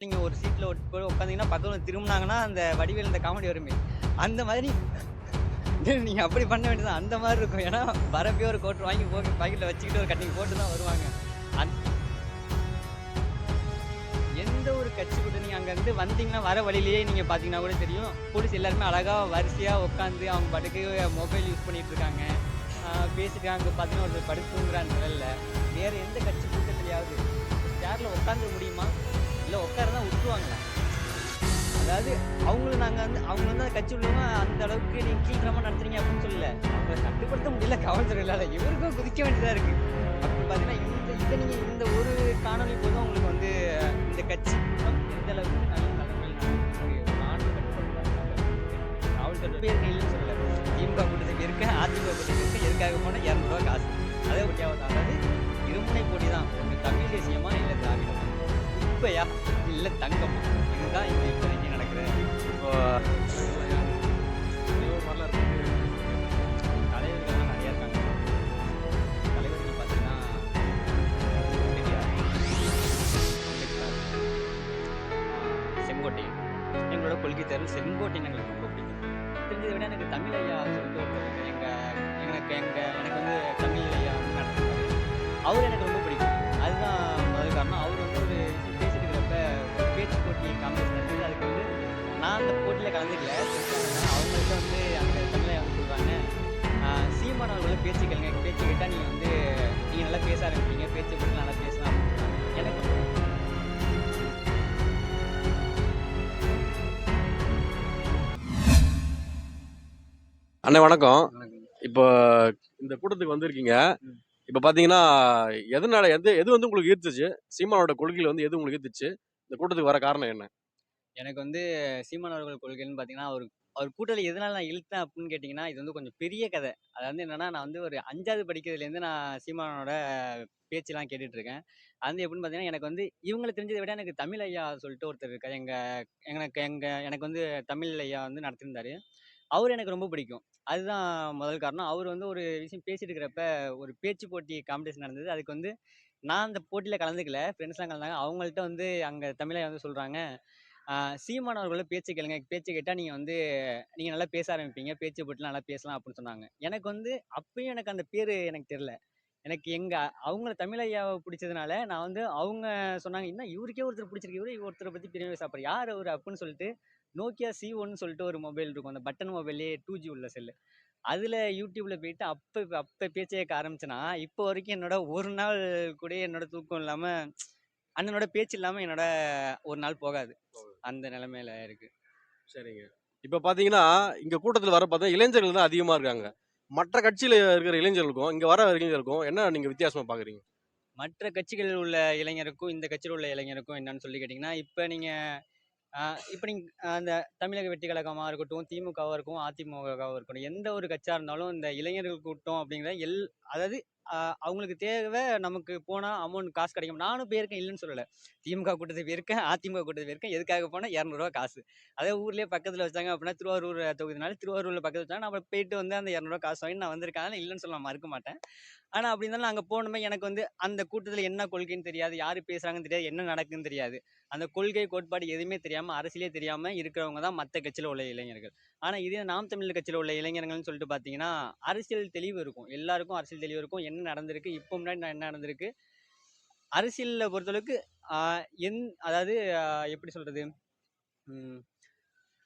நீங்கள் ஒரு சீட்டில் ஒரு உட்காந்தீங்கன்னா பக்கத்தில் திரும்பினாங்கன்னா அந்த வடிவேல் இந்த காமெடி வருமே. அந்த மாதிரி நீங்க அப்படி பண்ண வேண்டியது அந்த மாதிரி இருக்கும். ஏன்னா வரப்பே ஒரு கோட்டு வாங்கி போக்கி பாக்கெட்ல வச்சுக்கிட்டு ஒரு கட்டிங் போட்டு தான் வருவாங்க. அந் எந்த ஒரு கட்சி கூட நீங்க அங்கேருந்து வந்தீங்கன்னா வர வழியிலேயே நீங்கள் பார்த்தீங்கன்னா கூட தெரியும். போலீஸ் எல்லாருமே அழகாக வரிசையா உட்காந்து அவங்க பாட்டுக்கு மொபைல் யூஸ் பண்ணிட்டு இருக்காங்க. பேசிட்டாங்க பேசிட்டு அங்க ஒரு படுத்து தூங்குறான் நிழல்ல வேறு எந்த கட்சி கூட்டத்திலேயாவது சேரில் உட்காந்து முடியுமா? இல்லை உட்காரதான் விட்டுருவாங்களா அதாவது அவங்கள நாங்கள் வந்து அவங்க வந்து அந்த கட்சி உள்ளவங்க அந்த அளவுக்கு நீங்கள் கீழ்த்தரமாக நடத்துறீங்க அப்படின்னு சொல்லல. அவங்கள கட்டுப்படுத்த முடியல காவல்துறை இல்லாத இவருக்கும் குதிக்க வேண்டியதாக இருக்கு. அப்படி பார்த்தீங்கன்னா இந்த இதை நீங்கள் இந்த ஒரு காணொலி போதும் உங்களுக்கு வந்து இந்த கட்சி கூட்டம் எந்த அளவுக்கு நல்ல நிலைமையில் நடந்துருக்கு நாடு கட்டுப்படுத்தாங்க காவல்துறை பேருக்கு இல்லைன்னு சொல்லல. திமுக கூட்டத்துக்கு இருக்கு அதிமுக கூட்டத்துக்கு இருக்கு எதுக்காக போனால் உப்பையா இல்லை தங்கமா. இதுதான் இங்க இப்போதைக்கு நடக்குது இப்போ தலைவர்கள்லாம் நிறையா இருக்காங்க. தலைவர்கள் பார்த்தீங்கன்னா செங்கோட்டையன். எங்களோட கொள்கை தேர்வு செங்கோட்டையன் எங்களுக்கு ரொம்ப பிடிக்கும். தெரிஞ்சதை விட எனக்கு தமிழ் ஐயா சொல்லிட்டு ஒருத்தர் இருக்காரு. எங்க எனக்கு எங்க எனக்கு வந்து தமிழ் ஐயா வந்து அவர் எனக்கு ரொம்ப அண்ணே வணக்கம். இப்போ இந்த கூட்டத்துக்கு வந்திருக்கீங்க. இப்போ பார்த்தீங்கன்னா எதனால எது எது வந்து உங்களுக்கு ஈர்த்துச்சு? சீமானோட கொள்கையில் வந்து எது உங்களுக்கு ஈர்த்துச்சு? இந்த கூட்டத்துக்கு வர காரணம் என்ன? எனக்கு வந்து சீமான் அவர்கள் கொள்கைன்னு பார்த்தீங்கன்னா அவர் அவர் கூட்டத்தில் எதனால நான் இழுத்தேன் அப்படின்னு கேட்டிங்கன்னா இது வந்து கொஞ்சம் பெரிய கதை. அது வந்து என்னன்னா நான் வந்து ஒரு அஞ்சாவது படிக்கிறதுலேருந்து நான் சீமானோட பேச்செல்லாம் கேட்டுட்டு இருக்கேன். அது வந்து எப்படின்னு பார்த்தீங்கன்னா எனக்கு வந்து இவங்களை தெரிஞ்சதை விட எனக்கு தமிழ் ஐயா சொல்லிட்டு ஒருத்தர் இருக்கார். எங்கள் எனக்கு எங்கள் எனக்கு வந்து தமிழ் ஐயா வந்து நடத்திருந்தாரு. அவர் எனக்கு ரொம்ப பிடிக்கும். அதுதான் முதல் காரணம். அவர் வந்து ஒரு விஷயம் பேசிட்டு இருக்கிறப்ப ஒரு பேச்சு போட்டி காம்படிஷன் நடந்தது. அதுக்கு வந்து நான் அந்த போட்டியில் கலந்துக்கல. ஃப்ரெண்ட்ஸ்லாம் கலந்தாங்க. அவங்கள்ட்ட வந்து அங்கே தமிழை வந்து சொல்கிறாங்க சீமான் அவர்கள பேச்சு கேளுங்க. பேச்சு கேட்டால் நீங்கள் வந்து நீங்கள் நல்லா பேச ஆரம்பிப்பீங்க. பேச்சு போட்டிலாம் நல்லா பேசலாம் அப்படின்னு சொன்னாங்க. எனக்கு வந்து அப்பயும் எனக்கு அந்த பேர் எனக்கு தெரில எனக்கு எங்கள் அவங்கள தமிழ் ஐயாவை பிடிச்சதுனால நான் வந்து அவங்க சொன்னாங்க என்ன இவருக்கே ஒருத்தர் பிடிச்சிருக்கு. இவரு ஒருத்தரை பற்றி பெரிய சாப்பிட்ற யார் அவர்? அப்படின்னு சொல்லிட்டு நோக்கியா சி ஒன்னு சொல்லிட்டு ஒரு மொபைல் இருக்கும். அந்த பட்டன் மொபைல்லே டூ ஜி உள்ள செல்லு அதில் யூடியூப்பில் போயிட்டு அப்போ அப்போ பேச்சை கேட்க ஆரம்பிச்சேன்னா இப்போ வரைக்கும் என்னோட ஒரு நாள் கூட என்னோட தூக்கம் இல்லாமல் அண்ணனோட பேச்சு இல்லாமல் என்னோட ஒரு நாள் போகாது. அந்த நிலைமையில இருக்கு. சரிங்க. இப்போ பார்த்தீங்கன்னா இங்கே கூட்டத்தில் வர பார்த்தா இளைஞர்கள் தான் அதிகமாக இருக்காங்க. மற்ற கட்சியில் இருக்கிற இளைஞர்களுக்கும் இங்கே வர இளைஞர்களுக்கும் என்ன நீங்கள் வித்தியாசமாக பார்க்குறீங்க மற்ற கட்சிகளில் உள்ள இளைஞருக்கும் இந்த கட்சியில் உள்ள இளைஞருக்கும் என்னன்னு சொல்லி கேட்டிங்கன்னா இப்போ நீங்கள் இப்போ நீங்கள் அந்த தமிழக வெற்றி கழகமாக இருக்கட்டும் திமுகவாக இருக்கும் அதிமுகவாக இருக்கட்டும் எந்த ஒரு கட்சியாக இருந்தாலும் இந்த இளைஞர்கள் கூட்டம் அப்படிங்கிற எல் அதாவது அவங்களுக்கு தேவை நமக்கு போனால் அமௌண்ட் காசு கிடைக்கும். நானும் போயிருக்கேன் இல்லைன்னு சொல்லலை. திமுக கூட்டத்துக்கு போயிருக்கேன் அதிமுக கூட்டத்துக்கு போயிருக்கேன் எதுக்காக போனால் இரநூறுவா காசு. அதே ஊர்லேயே பக்கத்தில் வச்சாங்க அப்படின்னா திருவாரூர் தொகுதினால திருவாரூரில் பக்கத்தில் வச்சாங்க. நம்ம போயிட்டு வந்து அந்த இரநூறுவா காசு வாங்கி நான் வந்திருக்காங்க இல்லைன்னு சொல்ல மறுக்க மாட்டேன். ஆனால் அப்படி இருந்தாலும் அங்கே போனோமே எனக்கு வந்து அந்த கூட்டத்தில் என்ன கொள்கைன்னு தெரியாது. யார் பேசுகிறாங்கன்னு தெரியாது. என்ன நடக்குன்னு தெரியாது. அந்த கொள்கை கோட்பாடு எதுவுமே தெரியாமல் அரசியலே தெரியாமல் இருக்கிறவங்க தான் மற்ற கட்சியில் உள்ள இளைஞர்கள். ஆனால் இதே நாம் தமிழர் கட்சியில் உள்ள இளைஞர்கள்னு சொல்லிட்டு பார்த்தீங்கன்னா அரசியல் தெளிவு இருக்கும். எல்லாருக்கும் அரசியல் தெளிவு இருக்கும். என்ன நடந்திருக்கு? இப்போ முன்னாடி நான் என்ன நடந்திருக்கு? அரசியலில் பொறுத்தளவுக்கு எந் அதாவது எப்படி சொல்கிறது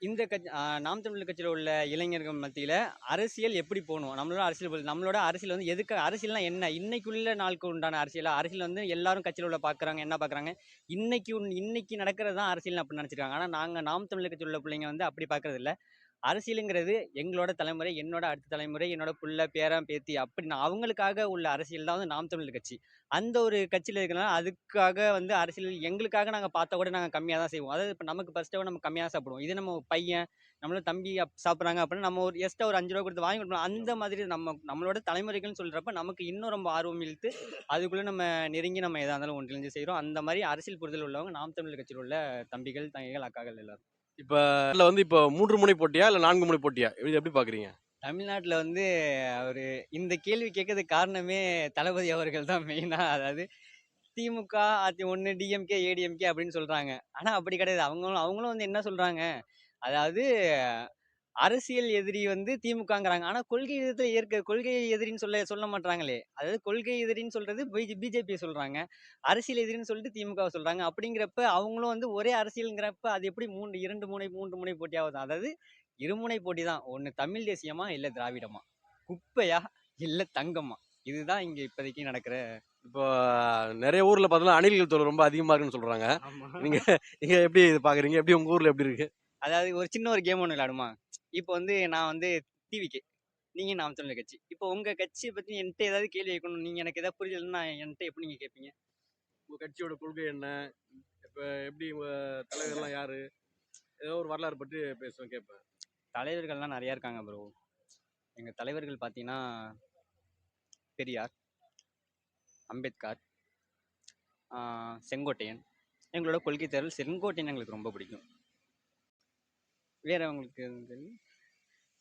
இந்த கட்சி நாம் தமிழர் கட்சியில் உள்ள இளைஞர்கள் மத்தியில் அரசியல் எப்படி போகணும்? நம்மளோட அரசியல் பொறுத்து- நம்மளோட அரசியல் வந்து எதுக்கு அரசியல்னா என்ன? இன்னைக்குள்ள நாளுக்கு உண்டான அரசியலாக அரசியல் வந்து எல்லாரும் கட்சியில் உள்ள பார்க்குறாங்க என்ன பார்க்குறாங்க இன்னைக்கு இன்னைக்கு நடக்கிறது தான் அரசியல் அப்படின்னு நினச்சிருக்காங்க. ஆனால் நாங்கள் நாம் தமிழர் கட்சியில் உள்ள பிள்ளைங்க வந்து அப்படி பார்க்குறதில்ல அரசியலுங்கிறது எங்களோட தலைமுறை என்னோட அடுத்த தலைமுறை என்னோட புள்ள பேரன் பேத்தி அப்படி நான் அவங்களுக்காக உள்ள அரசியல் தான் வந்து நாம் தமிழர் கட்சி. அந்த ஒரு கட்சியில் இருக்கிறனால அதுக்காக வந்து அரசியல் எங்களுக்காக நாங்கள் பார்த்தா கூட நாங்கள் கம்மியாக தான் செய்வோம். அதாவது இப்போ நமக்கு ஃபர்ஸ்ட்டாக நம்ம கம்மியாக சாப்பிடுவோம். இது நம்ம பையன் நம்மளோட தம்பி சாப்பிட்றாங்க அப்படின்னா நம்ம ஒரு எக்ஸ்ட்ரா ஒரு அஞ்சு ரூபா கொடுத்து வாங்கி கொடுப்போம். அந்த மாதிரி நம்ம நம்மளோட தலைமுறைகள்னு சொல்கிறப்ப நமக்கு இன்னும் ரொம்ப ஆர்வம் இழுத்து அதுக்குள்ளே நம்ம நெருங்கி நம்ம எதாக இருந்தாலும் ஒன்றிணைஞ்சு செய்கிறோம் அந்த மாதிரி அரசியல் புரிதல் உள்ளவங்க நாம் தமிழர் கட்சியில் உள்ள தம்பிகள் தங்கைகள் அக்காக்கள் எல்லாரும். இப்போ இதில் வந்து இப்போ மூன்று முனை போட்டியா இல்லை நான்கு முனை போட்டியா? இது எப்படி பார்க்குறீங்க தமிழ்நாட்டில் வந்து அவர் இந்த கேள்வி கேட்கறதுக்கு காரணமே தளபதி அவர்கள் தான் மெயினாக அதாவது திமுக அதி ஒன்று டிஎம்கே ஏடிஎம்கே அப்படின்னு சொல்கிறாங்க ஆனால் அப்படி கிடையாது. அவங்களும் அவங்களும் வந்து என்ன சொல்கிறாங்க அதாவது அரசியல் எதிரி வந்து திமுகங்கிறாங்க. ஆனா கொள்கை விதத்துல ஏற்க கொள்கை எதிரின்னு சொல்ல சொல்ல மாட்டாங்களே. அதாவது கொள்கை எதிரின்னு சொல்றது பிஜேபி சொல்றாங்க. அரசியல் எதிரின்னு சொல்லிட்டு திமுக சொல்றாங்க. அப்படிங்கிறப்ப அவங்களும் வந்து ஒரே அரசியல்ங்கிறப்ப அது எப்படி மூன்று இரண்டு முனை மூன்று முனை போட்டியாவது அதாவது இருமுனை போட்டி தான். ஒன்று தமிழ் தேசியமா இல்லை திராவிடமா? குப்பையா இல்லை தங்கமா? இதுதான் இங்க இப்போதைக்கு நடக்கிற இப்போ நிறைய ஊர்ல பார்த்தீங்கன்னா அணில்கள் தொழில் ரொம்ப அதிகமா இருக்குன்னு சொல்றாங்க. நீங்க நீங்க எப்படி இது பாக்குறீங்க? எப்படி உங்க ஊர்ல எப்படி இருக்கு? அதாவது ஒரு சின்ன ஒரு கேம் ஒன்று விளையாடுமா? இப்போ வந்து நான் வந்து டிவிக்கு. நீங்க நாம் தமிழர் கட்சி. இப்போ உங்க கட்சியை பத்தி என்கிட்ட ஏதாவது கேள்வி கேட்கணும் நீங்க எனக்கு ஏதாவது புரியலன்னா என்கிட்ட எப்படி நீங்க கேட்பீங்க? உங்க கட்சியோட கொள்கை என்ன? இப்ப எப்படி உங்க தலைவர்லாம் யாரு? ஏதோ ஒரு வரலாறு பற்றி பேசுவேன் கேட்பேன். தலைவர்கள்லாம் நிறைய இருக்காங்க ப்ரோ எங்க தலைவர்கள் பார்த்தீங்கன்னா பெரியார் அம்பேத்கர் செங்கோட்டையன். எங்களோட கொள்கை தேர்தல் செங்கோட்டையன் எங்களுக்கு ரொம்ப பிடிக்கும். வேற உங்களுக்கு எதுவும் தெரியும்?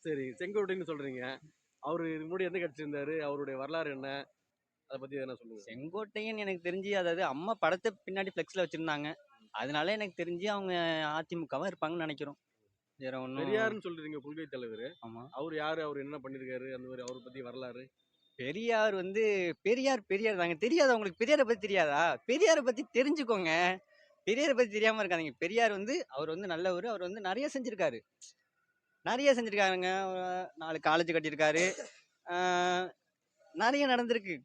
சரி செங்கோட்டைன்னு சொல்றீங்க. அவரு இதுக்கு முன்னாடி எந்த கட்சி இருந்தாரு? அவருடைய வரலாறு என்ன? அதை பத்தி என்ன சொல்லுங்க. செங்கோட்டையன் எனக்கு தெரிஞ்சு அதாவது அம்மா படத்தை பின்னாடி ஃப்ளெக்ஸில் வச்சிருந்தாங்க. அதனால எனக்கு தெரிஞ்சு அவங்க அதிமுகவா இருப்பாங்கன்னு நினைக்கிறோம். வேற ஒன்றும் பெரியாருன்னு சொல்றீங்க கொள்கை தலைவர். ஆமா. அவர் யாரு? அவர் என்ன பண்ணிருக்காரு? அந்த மாதிரி அவரை பத்தி வரலாறு. பெரியார் வந்து பெரியார் பெரியார் தாங்க. தெரியாதா உங்களுக்கு? பெரியாரை பத்தி தெரியாதா? பெரியாரை பத்தி தெரிஞ்சுக்கோங்க. பெரியாரை பற்றி தெரியாமல் இருக்காதீங்க. பெரியார் வந்து அவர் வந்து நல்லவர். அவர் வந்து நிறைய செஞ்சிருக்காரு. நிறைய செஞ்சுருக்காருங்க. நாலு காலேஜ் கட்டியிருக்காரு. நிறைய நடந்திருக்கு.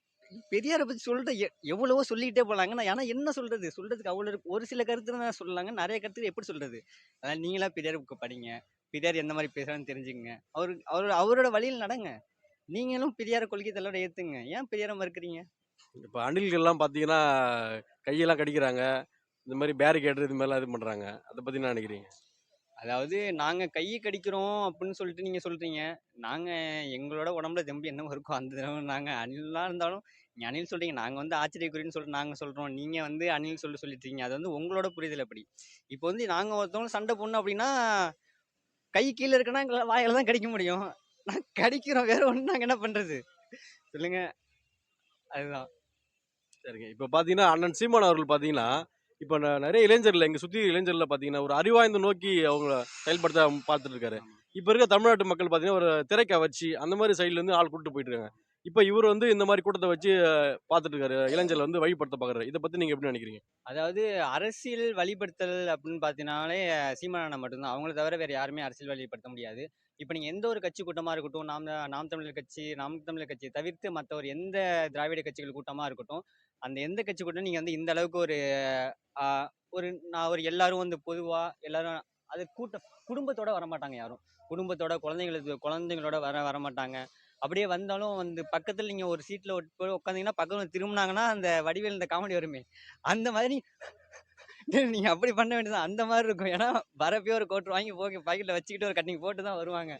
பெரியாரை பற்றி சொல்கிற எ- எவ்வளவோ சொல்லிக்கிட்டே போகலாங்க நான் ஆனா என்ன சொல்கிறது சொல்கிறதுக்கு அவ்வளோ இருக்கு. ஒரு சில கருத்து தான் சொல்லலாங்க. நிறைய கருத்து எப்படி சொல்கிறது அதான் நீங்களாம் பெரியார் புக்கு படிங்க. பெரியார் எந்த மாதிரி பேசுகிறான்னு தெரிஞ்சுங்க அவர் அவர் அவரோட வழியில் நடங்க. நீங்களும் பெரியார கொள்கை தலைவரை ஏற்றுங்க ஏன் பெரியார மறுக்கிறீங்க? இப்போ அணில்கள்லாம் பார்த்தீங்கன்னா கையெல்லாம் கடிக்கிறாங்க. இந்த மாதிரி பேரிகேட் இது மாதிரிலாம் இது பண்றாங்க? அதை பத்தி என்ன நினைக்கிறீங்க? அதாவது நாங்க கையை கடிக்கிறோம் அப்படின்னு சொல்லிட்டு நீங்க சொல்றீங்க. நாங்க எங்களோட உடம்புல தெம்பு என்ன இருக்கோ அந்த தடவை நாங்க அணிலா இருந்தாலும் நீங்க அணில் சொல்றீங்க. நாங்க வந்து ஆச்சரியக்குறின்னு சொல்லிட்டு நாங்க சொல்றோம். நீங்க வந்து அணில் சொல்லி சொல்லிட்டீங்க. அது வந்து உங்களோட புரிதல் அப்படி. இப்போ வந்து நாங்க ஒருத்தவங்க சண்டை போடணும் அப்படின்னா கை கீழே இருக்குன்னா எங்களை வாயில தான் கடிக்க முடியும். நான் கடிக்கிறோம் வேற ஒண்ணு நாங்க என்ன பண்றது? சொல்லுங்க. அதுதான். சரிங்க. இப்போ பார்த்தீங்கன்னா அண்ணன் சீமான் அவர்கள் பார்த்தீங்கன்னா இப்போ நிறைய இளைஞர்கள் எங்க சுற்றி இளைஞர்ல பார்த்தீங்கன்னா ஒரு அறிவாய்ந்து நோக்கி அவங்க செயல்படுத்த பார்த்துட்டு இருக்காரு. இப்போ இருக்க தமிழ்நாட்டு மக்கள் பார்த்தீங்கன்னா ஒரு திரைக்கா வச்சு அந்த மாதிரி சைடுல இருந்து ஆள் கூட்டு போயிட்டு இருக்காங்க இப்போ இவர் வந்து இந்த மாதிரி கூட்டத்தை வச்சு பார்த்துட்டு இருக்காரு இளைஞர்கள் வந்து வழிபடுத்த பார்க்குறாரு இதை பத்தி நீங்க எப்படி நினைக்கிறீங்க? அதாவது அரசியல் வழிபடுத்தல் அப்படின்னு பார்த்தீங்கன்னாலே சீமானண்ணா மட்டும்தான். அவங்கள தவிர வேற யாருமே அரசியல் வழிபடுத்த முடியாது. இப்போ நீங்கள் எந்த ஒரு கட்சி கூட்டமாக இருக்கட்டும் நாம் நாம் தமிழர் கட்சி நாம் தமிழர் கட்சியை தவிர்த்து மற்ற ஒரு எந்த திராவிட கட்சிகள் கூட்டமாக இருக்கட்டும் அந்த எந்த கட்சி கூட நீங்கள் வந்து இந்த அளவுக்கு ஒரு ஒரு நான் ஒரு எல்லாரும் வந்து பொதுவாக எல்லாரும் அது கூட்டம் குடும்பத்தோட வரமாட்டாங்க யாரும். குடும்பத்தோட குழந்தைங்களுக்கு குழந்தைங்களோட வர வரமாட்டாங்க. அப்படியே வந்தாலும் வந்து பக்கத்தில் நீங்கள் ஒரு சீட்டில் உட்காந்தீங்கன்னா பக்கத்தில் திரும்பினாங்கன்னா அந்த வடிவேல் இந்த காமெடி வருமே. அந்த மாதிரி நீங்க அப்படி பண்ண வேண்டியது அந்த மாதிரி இருக்கும். ஏன்னா வரப்பே ஒரு கோட்டு வாங்கி போக பாக்கெட்ல வச்சுக்கிட்டு ஒரு கட்டிங் போட்டு தான் வருவாங்க.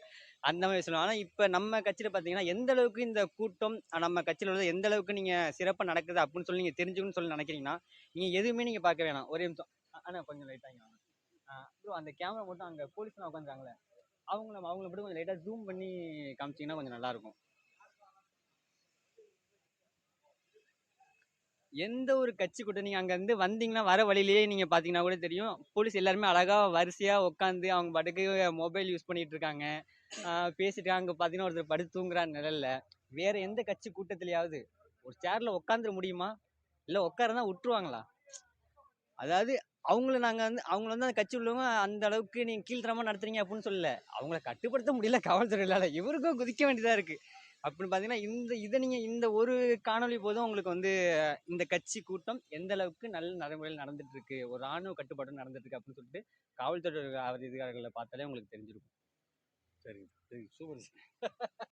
அந்த மாதிரி சொல்லுவாங்க. ஆனால் இப்போ நம்ம கட்சியில் பார்த்தீங்கன்னா எந்த அளவுக்கு இந்த கூட்டம் நம்ம கட்சியில் உள்ளது எந்த அளவுக்கு நீங்கள் சிறப்பாக நடக்குது அப்படின்னு சொல்லி நீங்கள் தெரிஞ்சுக்கணும்னு சொல்லி நினைக்கிறீங்கன்னா நீங்கள் எதுவுமே நீங்கள் பார்க்க வேணாம். ஒரே நிமிஷம். ஆனால் கொஞ்சம் லைட்டாக ப்ரோ அந்த கேமரா மட்டும் அங்கே போலீஸ்லாம் உட்காந்துருக்காங்களே அவங்கள அவங்கள மட்டும் கொஞ்சம் லைட்டாக ஜூம் பண்ணி காமிச்சீங்கன்னா கொஞ்சம் நல்லாயிருக்கும் எந்த ஒரு கட்சி கூட்டம் நீங்க அங்க இருந்து வந்தீங்கன்னா வர வழியிலேயே நீங்க பாத்தீங்கன்னா கூட தெரியும். போலீஸ் எல்லாருமே அழகா வரிசையா உட்காந்து அவங்க பாட்டுக்கு மொபைல் யூஸ் பண்ணிட்டு இருக்காங்க. பேசிட்டு அங்க பாத்தீங்கன்னா ஒருத்தர் படுத்து தூங்குறாரு நிழல்ல. வேற எந்த கட்சி கூட்டத்திலேயாவது ஒரு சேர்ல உட்காந்துட முடியுமா? இல்ல உட்காரதான் விட்டுருவாங்களா? அதாவது அவங்கள நாங்க வந்து அவங்கள வந்து அந்த கட்சி உள்ளவங்க அந்த அளவுக்கு நீங்க கீழ்த்தரமா நடத்துறீங்க அப்படின்னு சொல்லல. அவங்கள கட்டுப்படுத்த முடியல காவல்துறையில இவருக்கும் குதிக்க வேண்டியதா இருக்கு. அப்படின்னு பாத்தீங்கன்னா இந்த இதை நீங்க இந்த ஒரு காணொளி போதும் உங்களுக்கு வந்து இந்த கட்சி கூட்டம் எந்த அளவுக்கு நல்ல நடைமுறையில் நடந்துட்டு இருக்கு ஒரு ராணுவ கட்டுப்பாடு நடந்துட்டு இருக்கு அப்படின்னு சொல்லிட்டு காவல்துறை அதிகாரிகளை பார்த்தாலே உங்களுக்கு தெரிஞ்சிருக்கும். சரி சரி சூப்பர்